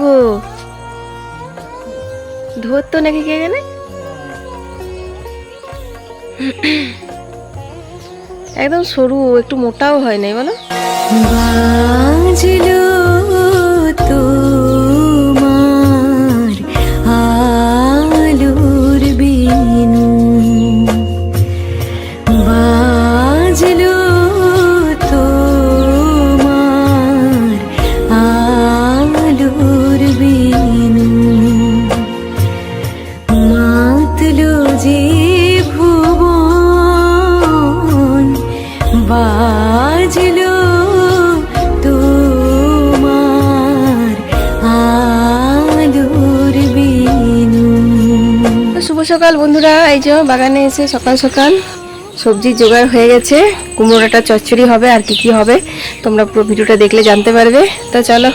গো ধরতো নাকি কে জানে? একদম সরু একটু মোটাও হয় নাই বলো? সকাল বন্ধুরা। এই যে বাগানে এসে সকাল সকাল সবজির জোগাড় হয়ে গেছে। কুমড়োটা চচ্চড়ি হবে আর কি কি হবে তোমরা পুরো ভিডিওটা দেখলে জানতে পারবে। তো চলো।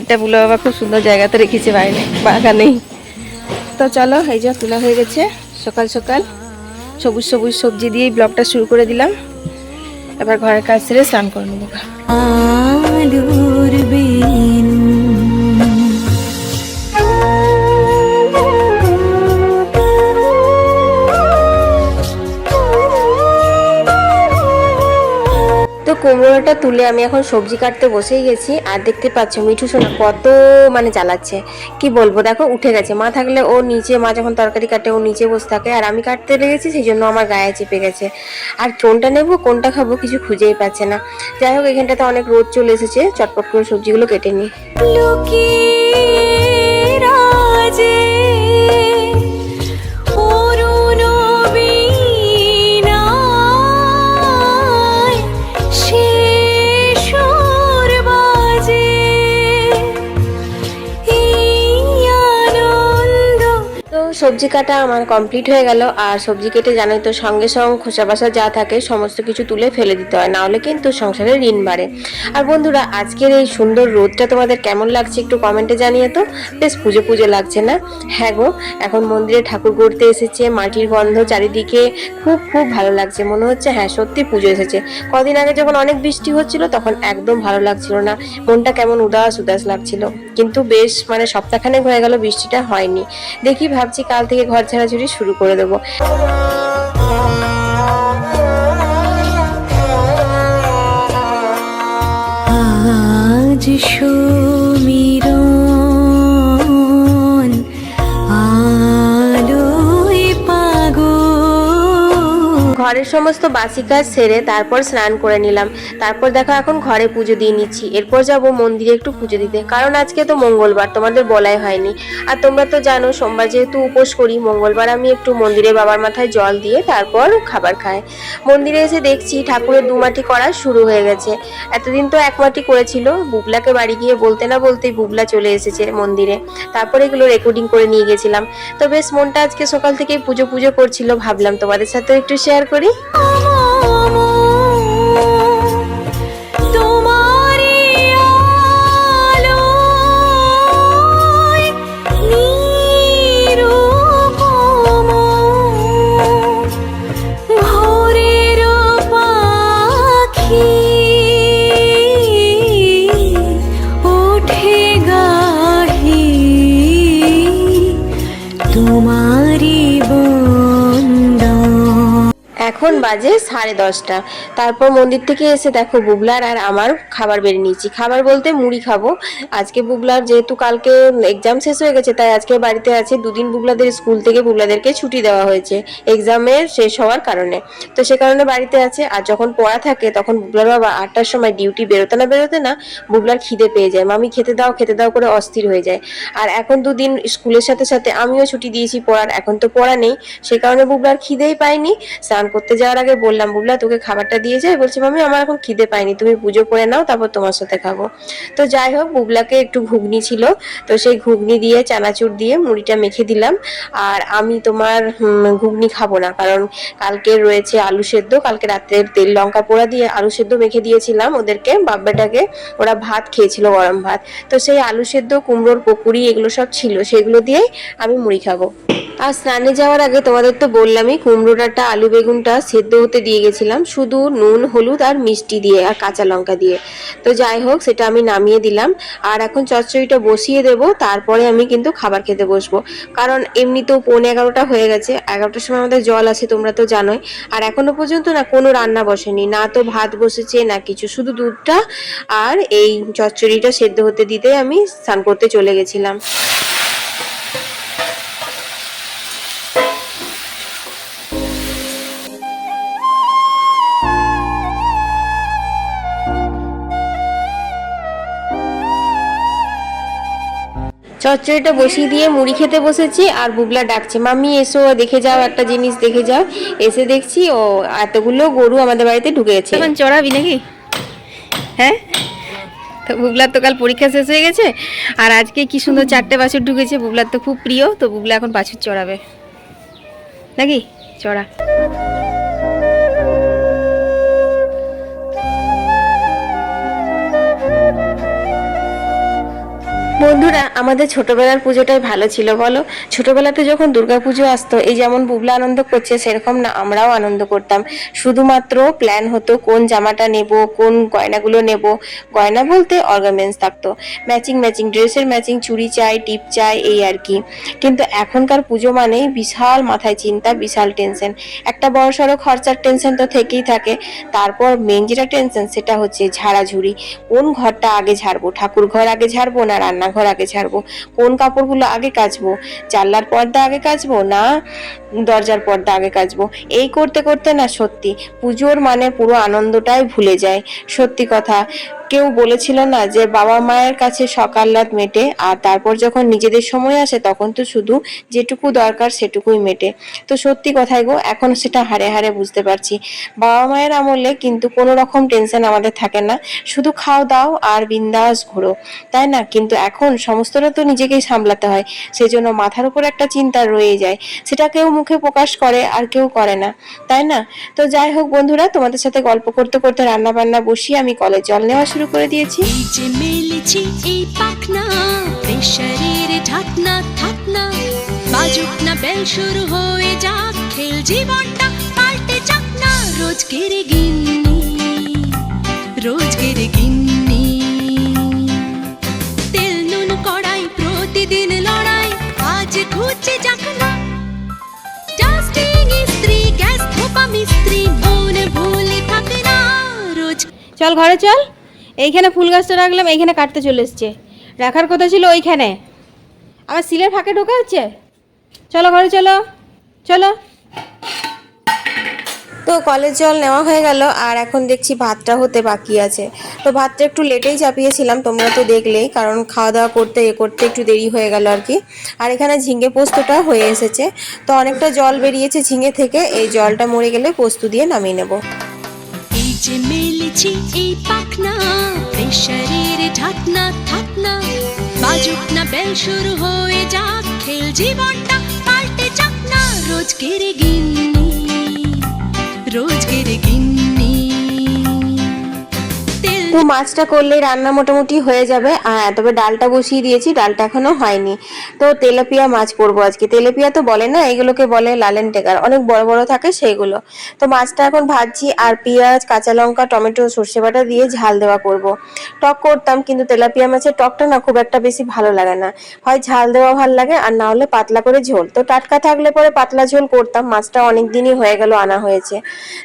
এটা বুলো বাবা খুব সুন্দর জায়গাতে রেখেছে বাইরে বাগানেই। তো চলো এই যে তোলা হয়ে গেছে সকাল সকাল। সবুজ সবুজ সবজি দিয়েই ব্লগটা শুরু করে দিলাম। এবার ঘরের কাজ সেরে স্নান করে নেব। আলোর বিনু। কুমড়োটা তুলে আমি এখন সবজি কাটতে বসেই গেছি, আর দেখতে পাচ্ছ মিঠু সোনা কত মানে জ্বালাচ্ছে। কি বলব, দেখো, উঠে গেছে। মা থাকলে ও নিচে, মা যখন তরকারি কাটে, ও নিচে বসে থাকে, আর আমি কাটতে লেগেছি সেই জন্য আমার গায়ে চেপে গেছে। আর কোনটা নেব, কোনটা খাব কিছু খুঁজেই পাচ্ছে না। যাই হোক, এখানটাতে অনেক রোদ চলে এসেছে, চটপট করে সবজিগুলো কেটে নিই। সবজি কাটা আমার কমপ্লিট হয়ে গেল। আর সবজি কেটে জানাই তো, সঙ্গে সঙ্গে খোসা বাসা যা থাকে, সমস্ত কিছু তুলে ফেলে দিতে হয়। নাহলে কিন্তু সংসারে ঋণ বাড়ে। আর বন্ধুরা, আজকের এই সুন্দর রোদটা তোমাদের কেমন লাগছে একটু কমেন্টে জানিয়ে তো, বেশ পুজো পুজো লাগছে না? হ্যাঁ গো, এখন মন্দিরে ঠাকুর গড়তে এসেছে, মাটির গন্ধ চারিদিকে খুব খুব ভালো লাগছে। মনে হচ্ছে হ্যাঁ সত্যি পুজো এসেছে। কদিন আগে যখন অনেক বৃষ্টি হচ্ছিল, তখন একদম ভালো লাগছিল না। মনটা কেমন উদাস উদাস লাগছিল। কিন্তু বেশ মানে সপ্তাহখানেক হয়ে গেল বৃষ্টিটা হয়নি। দেখি ভাবছি কাল থেকে ঘর ঝাড়াঝুড়ি শুরু করে দেবো। আজ ঘরের সমস্ত বাসি কাজ সেরে তারপর স্নান করে নিলাম। তারপর দেখো এখন ঘরে পুজো দিয়ে নিচ্ছি। এরপর যাব মন্দিরে একটু পুজো দিতে। কারণ আজকে তো মঙ্গলবার, তোমাদের বলাই হয়নি। আর তোমরা তো জানো, সোমবার যেহেতু উপোস করি, মঙ্গলবার আমি একটু মন্দিরে বাবার মাথায় জল দিয়ে তারপর খাবার খাই। মন্দিরে এসে দেখছি ঠাকুরের দুমাটি করা শুরু হয়ে গেছে। এতদিন তো এক মাটি করেছিল। বুবলাকে বাড়ি গিয়ে বলতে না বলতেই বুবলা চলে এসেছে মন্দিরে। তারপরে এগুলো রেকর্ডিং করে নিয়ে গেছিলাম। তো বেশ মনটা আজকে সকাল থেকে পুজো পুজো করছিল। ভাবলাম তোমাদের সাথে একটু শেয়ার করি। তোমারি বাজে সাড়ে দশটা। তারপর মন্দির থেকে এসে দেখো বুবলার আর আমার খাবার বেড়ে নিয়েছি। খাবার বলতে মুড়ি খাব। আজকে বুবলার যেহেতু কালকে এক্সাম শেষ হয়ে গেছে, তাই আজকে বাড়িতে আছে। দুদিন বুবলাদের স্কুল থেকে বুবলাদেরকে ছুটি দেওয়া হয়েছে। এক্সামের শেষ হওয়ার কারণে। তো সে কারণে বাড়িতে আছে। আর যখন পড়া থাকে, তখন বুবলার বাবা আটটার সময় ডিউটি বেরোতে না বেরোতে না বুবলার খিদে পেয়ে যায়। মামি, খেতে দাও খেতে দাও করে অস্থির হয়ে যায়। আর এখন দুদিন স্কুলের সাথে সাথে আমিও ছুটি দিয়েছি পড়ার। এখন তো পড়া নেই। সে কারণে বুবলার খিদেই পায়নি স্নান করতে যাওয়ার আগে বললাম, বুবলা, তোকে খাবারটা দিয়ে যায় বলছে, মামি, আমার এখন খিদে পায়নি তুমি পুজো করে নাও, তারপর তোমার সাথে খাব। তো যাই হোক, বুবলাকে একটু ঘুগনি ছিল, তো সেই ঘুগনি দিয়ে, চানাচুর দিয়ে মুড়িটা মেখে দিলাম। আর আমি তোমার ঘুগনি খাব না, কারণ কালকে রয়েছে আলু সেদ্ধ, কালকে রাত্রে তেল, লঙ্কা পোড়া দিয়ে আলু সেদ্ধ মেখে দিয়েছিলাম ওদেরকে বাব্বাটাকে ওরা ভাত খেয়েছিল, গরম ভাত। তো সেই আলু সেদ্ধ, কুমড়োর পকুড়ি, এগুলো সব ছিল, সেগুলো দিয়েই আমি মুড়ি খাব। আর স্নানে যাওয়ার আগে তোমাদের তো বললামই কুমড়োটা আলু বেগুনটা সেদ্ধ হতে দিয়ে গেছিলাম শুধু নুন, হলুদ আর মিষ্টি দিয়ে আর কাঁচা লঙ্কা দিয়ে। তো যাই হোক, সেটা আমি নামিয়ে দিলাম। আর এখন চচ্চড়িটা বসিয়ে দেব, তারপরে আমি কিন্তু খাবার খেতে বসবো। কারণ এমনিতেও পৌনে এগারোটা হয়ে গেছে, এগারোটার সময় আমাদের জল আছে, তোমরা তো জানোই। আর এখনও পর্যন্ত না কোনো রান্না বসেনি, না তো ভাত বসেছে, না কিছু। শুধু দুধটা আর এই চচ্চড়িটা সেদ্ধ হতে দিতে আমি স্নান করতে চলে গেছিলাম। চচ্চড়িটা বসিয়ে দিয়ে মুড়ি খেতে বসেছি আর বুবলা ডাকছে, মাম্মি, এসো, দেখে যাও একটা জিনিস, দেখে যাও। এসে দেখছি, ও, এতগুলো গরু আমাদের বাড়িতে ঢুকেছে এখন চড়াবি নাকি? হ্যাঁ? তো বুবলার তো কাল পরীক্ষা শেষ হয়ে গেছে, আর আজকে কি সুন্দর চারটে বাছুর ঢুকেছে, বুবলার তো খুব প্রিয়, তো বুবলা এখন বাছুর চড়াবে। নাকি? চড়া। বন্ধুরা, আমাদের ছোটবেলার পুজোটাই ভালো ছিল, বলো? ছোটবেলাতে যখন দুর্গাপুজো আসতো, এই যেমন বুবলা আনন্দ করছে, সেরকম না, আমরাও আনন্দ করতাম। শুধুমাত্র প্ল্যান হতো কোন জামাটা নেব, কোন গয়নাগুলো নেব। গয়না বলতে অর্গামেন্টস থাকতো। ম্যাচিং ম্যাচিং ড্রেসের ম্যাচিং চুড়ি চাই, টিপ চাই, এই আর কি। কিন্তু এখনকার পুজো মানেই বিশাল মাথায় চিন্তা, বিশাল টেনশন একটা বড় সড়ো খরচার টেনশন তো থেকেই থাকে। তারপর মেন যেটা টেনশন সেটা হচ্ছে ঝাড়াঝুড়ি। কোন ঘরটা আগে ঝাড়বো? ঠাকুর ঘর আগে ঝাড়বো না রান্নাঘর আগে ছাড়বো, কোন কাপড়গুলো আগে কাচবো, জানলার পর্দা আগে কাচবো না দরজার পর্দা আগে কাচবো? এই করতে করতে না সত্যি পুজোর মানে পুরো আনন্দটাই ভুলে যায়। সত্যি কথা কেউ বলেছিল না যে বাবা মায়ের কাছে সকাল রাত মেটে, আর তারপর যখন নিজেদের সময় আসে তখন তো শুধু যেটুকু দরকার সেটুকুই মেটে। তো সত্যি কথাই গো, এখন সেটা হারে হারে বুঝতে পারছি। বাবা মায়ের আমলে কিন্তু কোনো রকম টেনশন আমাদের থাকে না। শুধু খাও দাও আর বিন্দাস ঘোরো, তাই না? কিন্তু এখন সমস্তটা তো নিজেকেই সামলাতে হয়। সেজন্য মাথার উপর একটা চিন্তা রয়ে যায়। সেটা কেউ মুখে প্রকাশ করে আর কেউ করে না, তাই না? তো যাই হোক বন্ধুরা, তোমাদের সাথে গল্প করতে করতে রান্না বান্না বসিয়ে আমি কলে জল নেওয়া শুরু করে দিয়েছি। এই যে মেলেছি এই পাখনা প্রেশারের ঢাকনা থাকনা বাজুক না বেল শুরু হয়ে যাক খেল জীবনটা পাল্টে যাক না। রোজকের গিন্নি রোজকের গিন্নি। তেল নুন কড়াই প্রতিদিন লড়াই আজ ঘুচে যাক না। ডাস্টিং ইস্ত্রি গ্যাস ধোপা মিস্ত্রি মন ভুলে থাকে না। রোজ চল ঘরে চল। এইখানে ফুল গাছটা রাখলাম, এইখানে কাটতে চলে এসছে। রাখার কথা ছিল ওইখানে। আমার সিলের ফাঁকে ঢোকা হচ্ছে? চলো ঘরে চলো চলো। তো কলের জল নেওয়া হয়ে গেল, আর এখন দেখছি ভাতটা হতে বাকি আছে। তো ভাতটা একটু লেটেই চাপিয়েছিলাম, তোমরা তো দেখলেই, কারণ খাওয়া দাওয়া করতে, এ করতে একটু দেরি হয়ে গেল আর কি। আর এখানে ঝিঙে পোস্তটা হয়ে এসেছে। তো অনেকটা জল বেরিয়েছে ঝিঙে থেকে, এই জলটা মরে গেলে পোস্ত দিয়ে নামিয়ে নেব। যে মেলেছি এই পাখনা প্রেশারের ঢাকনা থাকনা বাজুক না বেল শুরু হয়ে যাক, খেল জীবনটা পাল্টে যাক না। রোজ রোজকের গিন্নি রোজ রোজকের গিন্নি। তো মাছটা করলে রান্না মোটামুটি হয়ে যাবে। তবে ডালটা বসিয়ে দিয়েছি, ডালটা এখনও হয়নি। তো তেলাপিয়া মাছ করব আজকে। তেলাপিয়া তো বলে না, এগুলোকে বলে লালেন টেকার। অনেক বড় বড় থাকে সেইগুলো তো মাছটা এখন ভাজছি আর পেঁয়াজ, কাঁচা লঙ্কা, টমেটো, সর্ষে বাটা দিয়ে ঝাল দেওয়া করব। টক করতাম, কিন্তু তেলাপিয়া মাছের টকটা না খুব একটা বেশি ভালো লাগে না। হয় ঝাল দেওয়া ভালো লাগে, আর না হলে পাতলা করে ঝোল। তো টাটকা থাকলে পরে পাতলা ঝোল করতাম, মাছটা অনেক দিনই হয়ে গেল, আনা হয়েছে।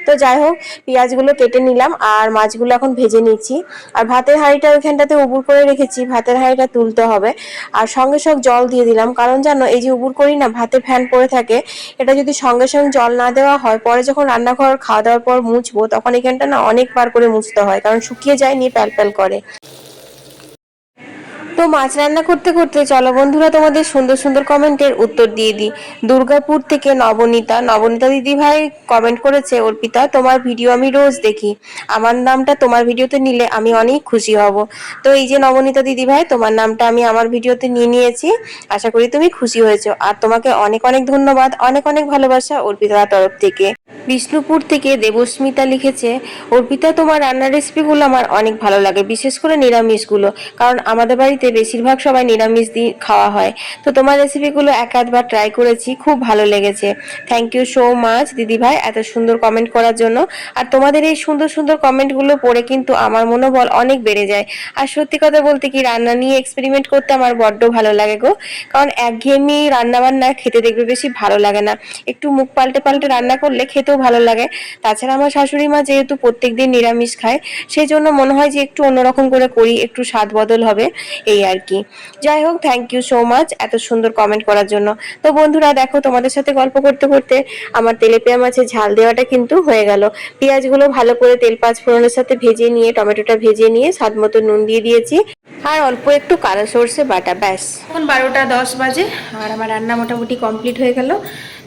তো যাই হোক, পেঁয়াজগুলো কেটে নিলাম, আর মাছগুলো এখন ভেজে নিচ্ছি। আর ভাতের হাঁড়িটা ওইখানটাতে উবুর করে রেখেছি, ভাতের হাঁড়িটা তুলতে হবে। আর সঙ্গে সঙ্গে জল দিয়ে দিলাম। কারণ জানো, এই যে উবুর করি না, ভাতে ফ্যান পড়ে থাকে, এটা যদি সঙ্গে সঙ্গে জল না দেওয়া হয়, পরে যখন রান্নাঘর, খাওয়া দাওয়ার পর মুছবো, তখন এখানটা না অনেকবার করে মুছতে হয়, কারণ শুকিয়ে যায় নিয়ে প্যাল প্যাল করে। তো মাছ রান্না করতে করতে চলো বন্ধুরা তোমাদের সুন্দর সুন্দর কমেন্টের উত্তর দিয়ে দিই। দুর্গাপুর থেকে নবনীতা। নবনীতা দিদি ভাই কমেন্ট করেছে, অর্পিতা, তোমার ভিডিও আমি রোজ দেখি। আমার নামটা তোমার ভিডিওতে নিলে আমি অনেক খুশি হব। তো এই যে নবনীতা দিদি ভাই তোমার নামটা আমি আমার ভিডিওতে নিয়ে নিয়েছি। আশা করি তুমি খুশি হয়েছো। আর তোমাকে অনেক অনেক ধন্যবাদ, অনেক অনেক ভালোবাসা অর্পিতার তরফ থেকে। বিষ্ণুপুর থেকে দেবস্মিতা লিখেছে, অর্পিতা, তোমার রান্নার রেসিপিগুলো আমার অনেক ভালো লাগে, বিশেষ করে নিরামিষগুলো। কারণ আমাদের বাড়িতে বেশিরভাগ সবাই নিরামিষ দিয়ে খাওয়া হয়। তো তোমার রেসিপিগুলো এক আধবার ট্রাই করেছি, খুব ভালো লেগেছে। থ্যাংক ইউ সো মাচ দিদি ভাই এত সুন্দর কমেন্ট করার জন্য। আর তোমাদের এই সুন্দর সুন্দর কমেন্টগুলো পড়ে কিন্তু আমার মনোবল অনেক বেড়ে যায়। আর সত্যি কথা বলতে কি, রান্না নিয়ে এক্সপেরিমেন্ট করতে আমার বড্ড ভালো লাগে গো। কারণ একঘেয়েমি রান্না বান্না খেতে দেখবে বেশি ভালো লাগে না। একটু মুখ পাল্টে পাল্টে রান্না করলে খেতেও ভালো লাগে। তাছাড়া আমার শাশুড়ি মা যেহেতু প্রত্যেকদিন নিরামিষ খায় সেই জন্য মনে হয় যে একটু অন্যরকম করে করি, একটু স্বাদ বদল হবে। এই আর কি। যাই হোক থ্যাংক ইউ সো মাচ এত সুন্দর কমেন্ট করার জন্য। তো বন্ধুরা, দেখো তোমাদের সাথে গল্প করতে করতে আমার তেলেপিয়া পেঁয়া মাছের ঝাল দেওয়াটা কিন্তু হয়ে গেল। পেঁয়াজগুলো ভালো করে তেল পাঁচ ফোড়নের সাথে ভেজে নিয়ে, টমেটোটা ভেজে নিয়ে স্বাদ মতো নুন দিয়ে দিয়েছি। আর অল্প একটু কালো সর্ষে বাটা, ব্যাস। এখন বারোটা দশ বাজে, আর আমার রান্না মোটামুটি কমপ্লিট হয়ে গেল।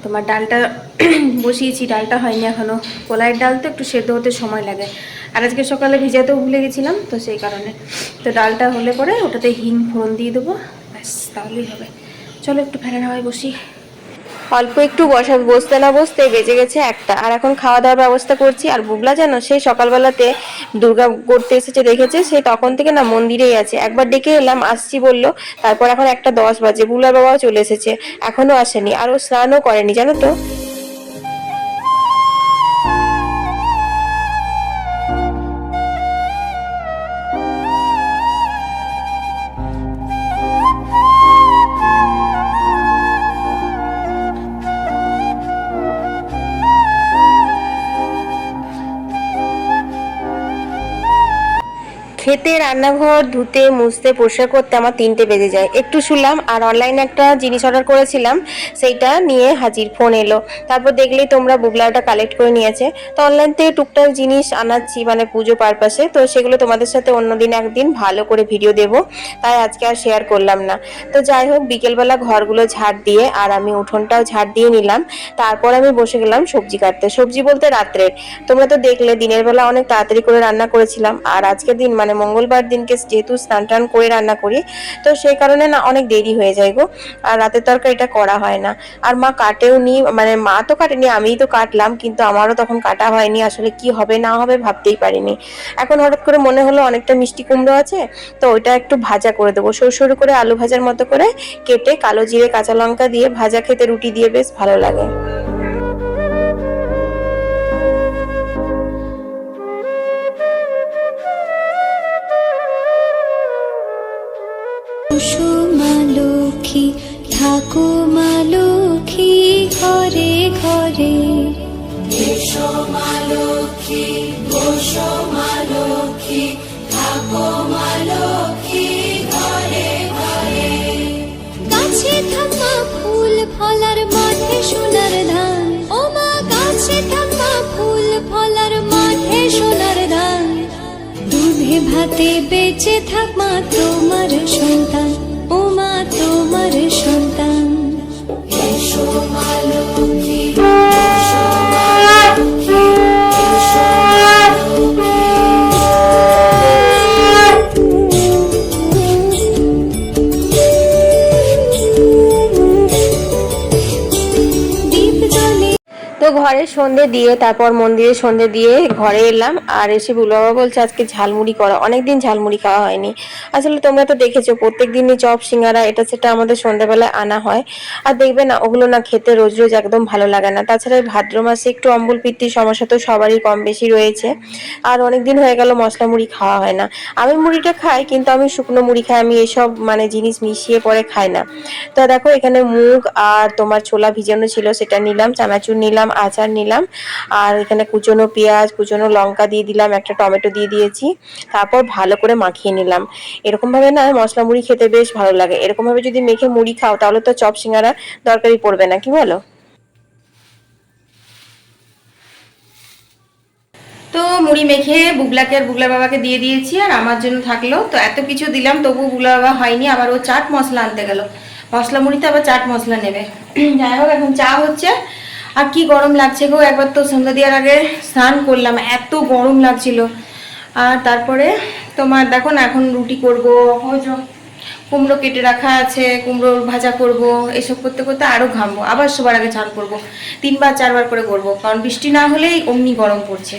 তোমার ডালটা বসিয়েছি, ডালটা হয়নি এখনও কলাইয়ের ডাল তো একটু সেদ্ধ হতে সময় লাগে। আর আজকে সকালে ভিজাতেও ভুলে গেছিলাম, তো সেই কারণে। তো ডালটা হলে পরে ওটাতে হিং, ফোড়ন দিয়ে দেবো। ব্যাস, তাহলেই হবে। চলো একটু ফ্যানের হাওয়ায় বসি। অল্প একটু বসা, বসতে না বসতে বেজে গেছে একটা। আর এখন খাওয়া দাওয়ার ব্যবস্থা করছি। আর বুবলা যেন সেই সকালবেলাতে দুর্গা করতে এসেছে, দেখেছে, সে তখন থেকে না মন্দিরেই আছে। একবার ডেকে এলাম, আসছি বলল, তারপর এখন একটা দশ বাজে। বুবলার বাবাও চলে এসেছে, এখনও আসেনি। আর ও স্নানও করেনি, জানো তো? খেতে, রান্নাঘর, ধুতে, মুছতে, পরিষ্কার করতে আমার তিনটে বেজে যায়। একটু শুনলাম আর অনলাইনে একটা জিনিস অর্ডার করেছিলাম, সেইটা নিয়ে হাজির ফোন এলো। তারপর দেখলেই তোমরা বুবলাটা কালেক্ট করে নিয়েছে। তো অনলাইন থেকে টুকটাক জিনিস আনাচ্ছি মানে পুজো পারপাসে তো সেগুলো তোমাদের সাথে অন্যদিন একদিন ভালো করে ভিডিও দেব। তাই আজকে আর শেয়ার করলাম না। তো যাই হোক, বিকেলবেলা ঘরগুলো ঝাড় দিয়ে আর আমি উঠোনটাও ঝাড় দিয়ে নিলাম। তারপর আমি বসে গেলাম সবজি কাটতে। সবজি বলতে রাত্রের। তোমরা তো দেখলে, দিনের বেলা অনেক তাড়াতাড়ি করে রান্না করেছিলাম। আর আজকের দিন মানে মঙ্গলবার দিনকে যেহেতু স্নান টান করে রান্না করি, তো সেই কারণে না অনেক দেরি হয়ে যায় গো। আর রাতের তরকারিটা করা হয় না। আর মা কাটেও নি মানে মা তো কাটেনি, আমিই তো কাটলাম, কিন্তু আমারও তখন কাটা হয়নি, আসলে কি হবে না হবে ভাবতেই পারিনি। এখন হঠাৎ করে মনে হলো অনেকটা মিষ্টি কুমড়ো আছে, তো ওইটা একটু ভাজা করে দেবো। সরু সরু করে আলু ভাজার মতো করে কেটে কালো জিরে, কাঁচা লঙ্কা দিয়ে ভাজা খেতে রুটি দিয়ে বেশ ভালো লাগে। ঠাকুমা লক্ষ্মী ঘরে ঘরে। গাছে থাকা ফুল ফলার মাঠে সোনার ধান। ও মা গাছে থাকা ফুল ফলার মাঠে সোনার ধান। দুধে ভাতে বেঁচে থাক মা তোমার সন্তান। ও মা তোমার ঘরে সন্ধে দিয়ে, তারপর মন্দিরে সন্ধে দিয়ে ঘরে এলাম। আর এসে বাবা বলছে, আজকে ঝালমুড়ি করো। অনেকদিন ঝালমুড়ি খাওয়া হয়নি। আসলে তোমরা তো দেখেছ প্রত্যেক দিনই চপ, সিঙ্গারা, এটা সেটা আমাদের সন্ধ্যাবেলায় আনা হয়। আর দেখবে না, ওগুলো না খেতে রোজ রোজ একদম ভালো লাগে না। তাছাড়া ভাদ্র মাসে একটু অম্বল, পিত্তির সমস্যা তো সবারই কম বেশি রয়েছে। আর অনেকদিন হয়ে গেল, মশলা মুড়ি খাওয়া হয় না। আমি মুড়িটা খাই, কিন্তু আমি শুকনো মুড়ি খাই, আমি এসব মানে জিনিস মিশিয়ে পরে খাই না। তো দেখো, এখানে মুগ আর তোমার ছোলা ভিজানো ছিল, সেটা নিলাম, চানাচুর নিলাম, আচার নিলাম। আর এখানে কুচনো পেঁয়াজ, কুচনো লঙ্কা দিয়ে দিলাম, একটা টমেটো দিয়ে দিয়েছি। তারপর ভালো করে মাখিয়ে নিলাম। এরকম ভাবে না মশলা মুড়ি খেতে বেশ ভালো লাগে। এরকম ভাবে যদি মেখে মুড়ি খাও, তাহলে তো চপ সিঙ্গারা দরকারই পড়বে না, কি বলো? তো মুড়ি মেখে বুগলাকে আর বুগলা বাবাকে দিয়ে দিয়েছি, আর আমার জন্য থাকল। তো এত কিছু দিলাম তবু বুগলা বাবা হয়নি, আবার ও চাট মশলা আনতে গেল। মশলা মুড়িতে আবার চাট মশলা নেবে। যাই হোক, এখন চা হচ্ছে। আর কি গরম লাগছে গো? একবার তো সন্ধ্যা দেওয়ার আগে স্নান করলাম, এত গরম লাগছিল। আর তারপরে তোমার দেখো না, এখন রুটি করব কুমড়ো কেটে রাখা আছে কুমড়োর ভাজা করব, এসব করতে করতে আরও ঘামবো, আবার সবার আগে চান করব, তিনবার, চারবার করে করব, কারণ বৃষ্টি না হলেই অমনি গরম পড়ছে।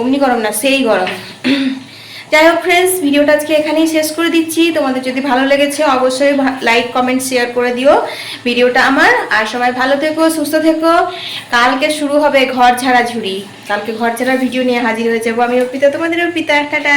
অমনি গরম না, সেই গরম। যাই হোক ফ্রেন্ডস ভিডিওটা আজকে এখানেই শেষ করে দিচ্ছি। তোমাদের যদি ভালো লেগেছে, অবশ্যই লাইক কমেন্ট শেয়ার করে দিও। ভিডিওটা আমার। আর সবাই ভালো থেকো, সুস্থ থেকো। কালকে শুরু হবে ঘর ঝাড়া ঝুড়ি কালকে ঘর ঝাড়া ভিডিও নিয়ে হাজির হয়ে যাব আমি অর্পিতা, তোমাদের অর্পিতা। টাটা।